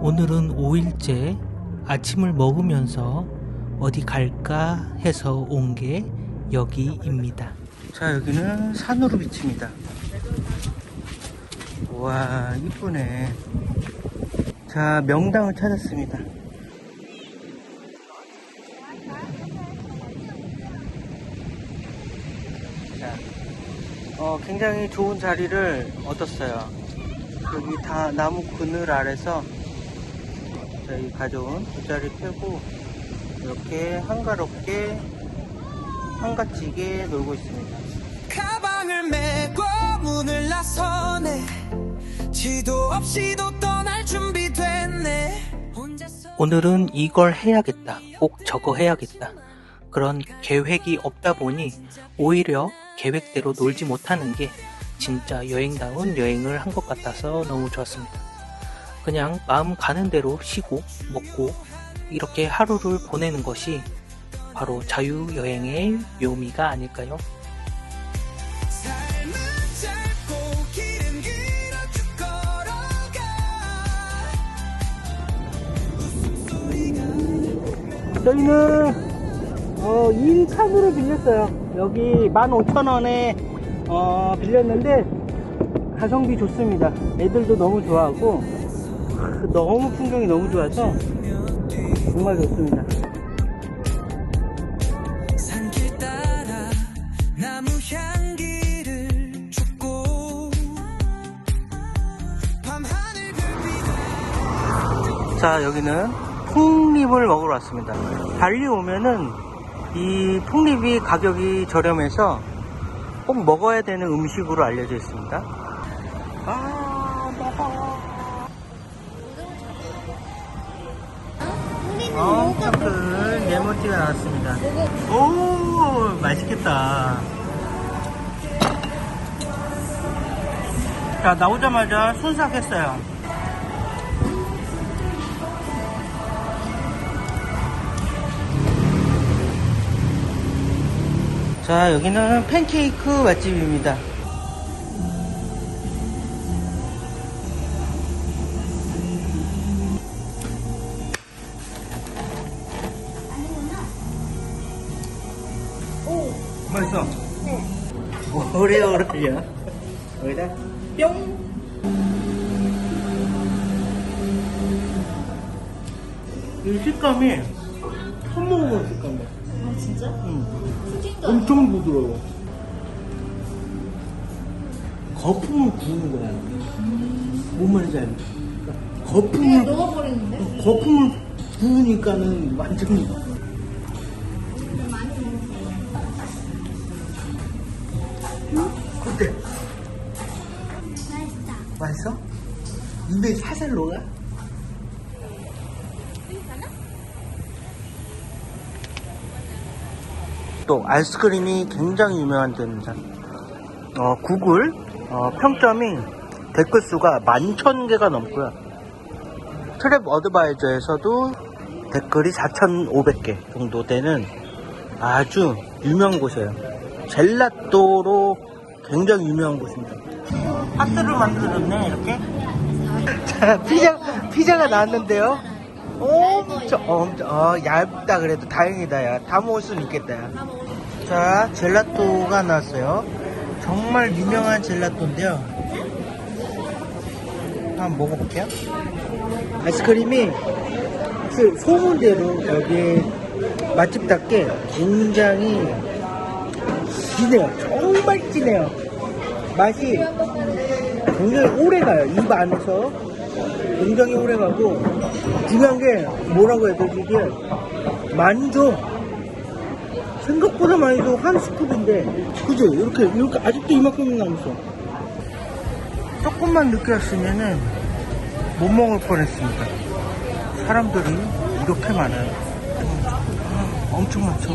오늘은 5일째 아침을 먹으면서 어디 갈까 해서 온 게 여기입니다. 자, 여기는 산으로 비칩니다. 와, 이쁘네. 자, 명당을 찾았습니다. 자, 어, 굉장히 좋은 자리를 얻었어요. 여기 다 나무 그늘 아래서 저희 가져온 돗자리 펴고 이렇게 한가롭게 한가지게 놀고 있습니다. 가방을 메고 문을 나서네 지도 없이도 떠날 준비 됐네 혼자서 오늘은 이걸 해야겠다. 꼭 저거 해야겠다. 그런 계획이 없다 보니 오히려 계획대로 놀지 못하는 게 진짜 여행다운 여행을 한 것 같아서 너무 좋았습니다. 그냥 마음 가는 대로 쉬고 먹고 이렇게 하루를 보내는 것이 바로 자유여행의 묘미가 아닐까요? 저희는 어, 2칸으로 빌렸어요. 여기 15,000원에 어, 빌렸는데 가성비 좋습니다. 애들도 너무 좋아하고 하, 너무 풍경이 너무 좋아서 정말 좋습니다. 자 여기는 폭립을 먹으러 왔습니다. 달리 오면은 이 폭립이 가격이 저렴해서 꼭 먹어야 되는 음식으로 알려져 있습니다. 아 큰 레몬티가 나왔습니다. 오, 맛있겠다. 자, 나오자마자 순삭했어요. 자, 여기는 팬케이크 맛집입니다. 맛있어? 네. 오래 오래려. 여기다 뿅. 이 식감이 처음 먹어본 식감이야. 아 진짜? 응. 푸딩도 엄청 부드러워. 거품을 구우는 거야. 뭔 말인지 알지? 그냥 거품을, 녹아버리는데? 거품을 구우니까는 완전 어 어때? 맛있다 맛있어? 입에 살살 녹아? 또 아이스크림이 굉장히 유명한 데입니다. 어, 구글 어, 평점이 댓글 수가 11,000개가 넘고요. 트랩 어드바이저에서도 댓글이 4,500개 정도 되는 아주 유명한 곳이에요. 젤라또로 굉장히 유명한 곳입니다. 하트를 만들어줬네 이렇게. 자 피자 피자가 나왔는데요. 엄청 엄청 어, 얇다 그래도 다행이다 야. 다 먹을 수는 있겠다 야. 자 젤라또가 나왔어요. 정말 유명한 젤라또인데요. 한번 먹어볼게요. 아이스크림이 그 소문대로 여기 맛집답게 굉장히 진해요. 정말 진해요. 맛이 굉장히 오래 가요. 입 안에서 굉장히 오래 가고 중요한 게 뭐라고 해야 되지 이게 줘. 생각보다 많이 줘. 한 스쿱인데 그지? 이렇게 이렇게 아직도 이만큼 남았어. 조금만 늦게 왔으면은 못 먹을 뻔했습니다. 사람들이 이렇게 많아요. 엄청 많죠?